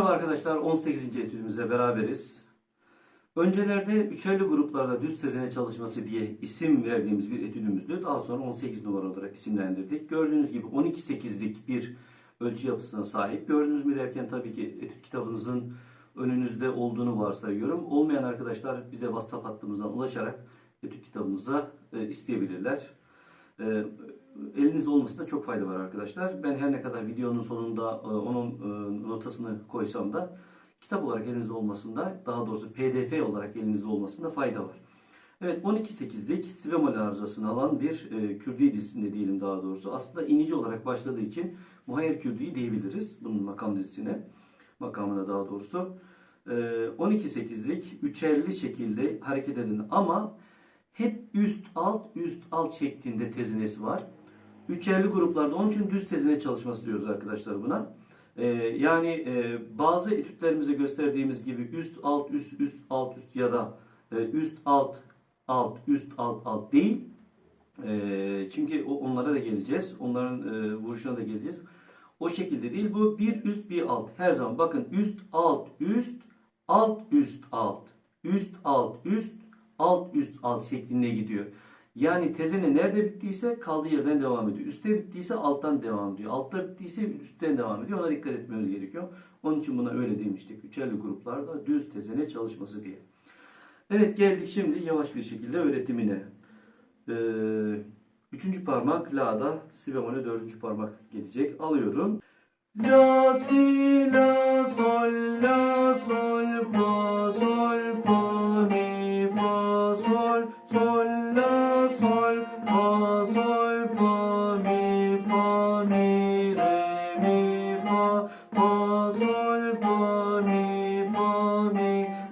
Merhaba arkadaşlar, 18. etüdümüzle beraberiz. Öncelerde üçerli gruplarda düz sezene çalışması diye isim verdiğimiz bir etüdümüzdü. Daha sonra 18 numara olarak isimlendirdik. Gördüğünüz gibi 12-8'lik bir ölçü yapısına sahip. Gördünüz mü derken tabii ki etüt kitabınızın önünüzde olduğunu varsayıyorum. Olmayan arkadaşlar bize WhatsApp hattımızdan ulaşarak etüt kitabımıza e, isteyebilirler. Elinizde olmasında çok fayda var arkadaşlar. Ben her ne kadar videonun sonunda e, onun e, notasını koysam da kitap olarak elinizde olmasında daha doğrusu pdf olarak elinizde olmasında fayda var. Evet 12-8'lik si bemol arızasını alan bir e, Kürdi dizisinde diyelim daha doğrusu. Aslında inici olarak başladığı için Muhayyer Kürdi'yi diyebiliriz bunun makam dizisine. Makamına daha doğrusu. E, 12-8'lik üçerli şekilde hareket edin ama hep üst alt üst alt şeklinde tezinesi var. Üçerli gruplarda onun için düz tezine çalışması diyoruz arkadaşlar buna. Ee, yani e, bazı etütlerimize gösterdiğimiz gibi üst alt üst üst alt üst ya da e, üst alt alt üst alt alt değil. E, çünkü o, onlara da geleceğiz. Onların e, vuruşuna da geleceğiz. O şekilde değil. Bu bir üst bir alt. Her zaman bakın üst alt üst alt üst alt üst alt üst alt üst alt şeklinde gidiyor. Yani tezene nerede bittiyse kaldığı yerden devam ediyor. Üste bittiyse alttan devam ediyor. Altta bittiyse üstten devam ediyor. Ona dikkat etmemiz gerekiyor. Onun için buna öyle demiştik. Üçerli gruplarda düz tezene çalışması diye. Evet geldik şimdi yavaş bir şekilde öğretimine. Ee, üçüncü parmak La'da, si bemol'e dördüncü parmak gelecek. Alıyorum. La, si, la, sol, la, sol, fa, fa,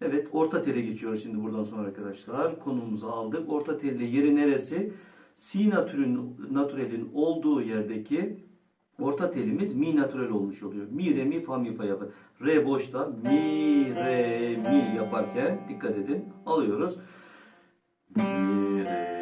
Evet, orta tele geçiyoruz şimdi buradan sonra arkadaşlar. Konumuzu aldık. Orta telde yeri neresi? Si natürün, natürelin olduğu yerdeki orta telimiz mi natürel olmuş oluyor. Mi, re, mi, fa, mi, fa yapar. Re boşta. Mi, re, mi yaparken dikkat edin. Alıyoruz. Mi, re,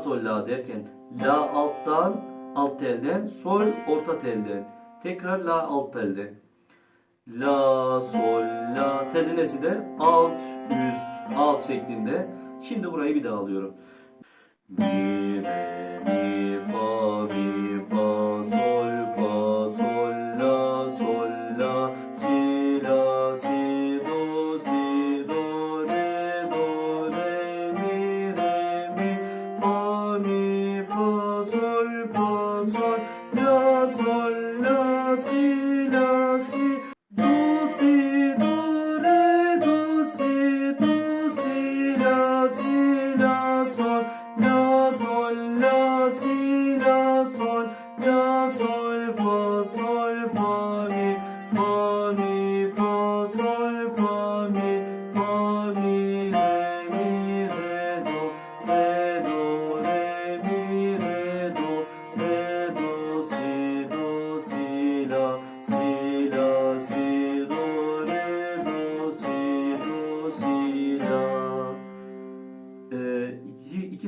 sol, la derken la alttan, alt telden, sol orta telden. Tekrar la alt telden. La, sol, la. Tezinesi de alt, üst, alt şeklinde. Şimdi burayı bir daha alıyorum. Mi, re, mi, fa, mi, fa,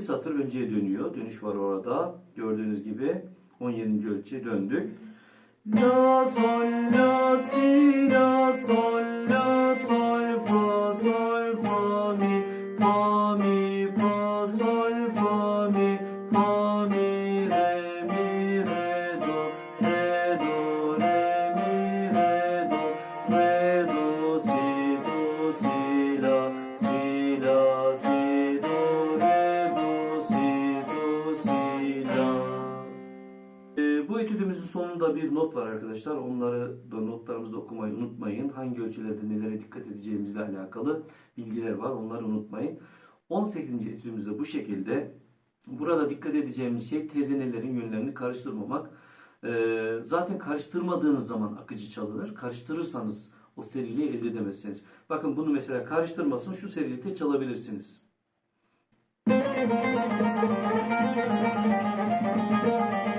satır önceye dönüyor. Dönüş var orada. Gördüğünüz gibi 17. ölçüye döndük. La sol la si la sol la sonunda bir not var arkadaşlar. Onları da notlarımızda okumayı unutmayın. Hangi ölçülerde nelere dikkat edeceğimizle alakalı bilgiler var. Onları unutmayın. 18. etüdümüzde bu şekilde. Burada dikkat edeceğimiz şey tezenelerin yönlerini karıştırmamak. Ee, zaten karıştırmadığınız zaman akıcı çalınır. Karıştırırsanız o seriliği elde edemezsiniz. Bakın bunu mesela karıştırmasın şu serilikte çalabilirsiniz. gibi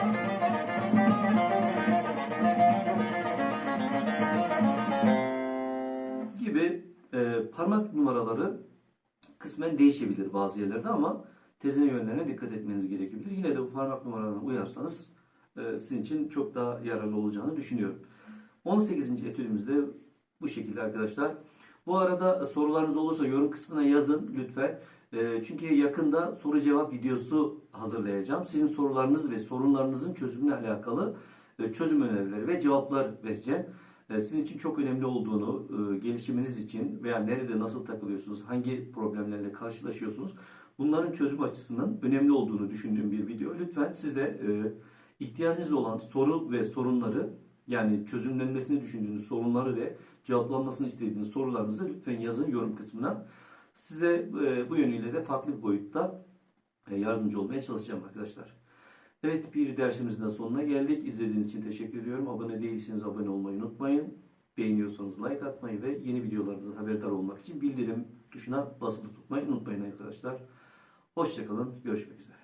e, parmak numaraları kısmen değişebilir bazı yerlerde ama tezene yönlerine dikkat etmeniz gerekebilir. Yine de bu parmak numaralarına uyarsanız e, sizin için çok daha yararlı olacağını düşünüyorum. 18. etüdümüzde bu şekilde arkadaşlar. Bu arada sorularınız olursa yorum kısmına yazın lütfen. E, çünkü yakında soru cevap videosu hazırlayacağım. Sizin sorularınız ve sorunlarınızın çözümüne alakalı e, çözüm önerileri ve cevaplar vereceğim. E, Sizin için çok önemli olduğunu, e, gelişiminiz için veya nerede nasıl takılıyorsunuz, hangi problemlerle karşılaşıyorsunuz, bunların çözüm açısından önemli olduğunu düşündüğüm bir video. Lütfen siz de e, ihtiyacınız olan soru ve sorunları, yani çözümlenmesini düşündüğünüz sorunları ve cevaplanmasını istediğiniz sorularınızı lütfen yazın yorum kısmına. Size e, bu yönüyle de farklı bir boyutta yardımcı olmaya çalışacağım arkadaşlar. Evet bir dersimizin de sonuna geldik. İzlediğiniz için teşekkür ediyorum. Abone değilseniz abone olmayı unutmayın. Beğeniyorsanız like atmayı ve yeni videolarımızdan haberdar olmak için bildirim tuşuna basılı tutmayı unutmayın arkadaşlar. Hoşçakalın. Görüşmek üzere.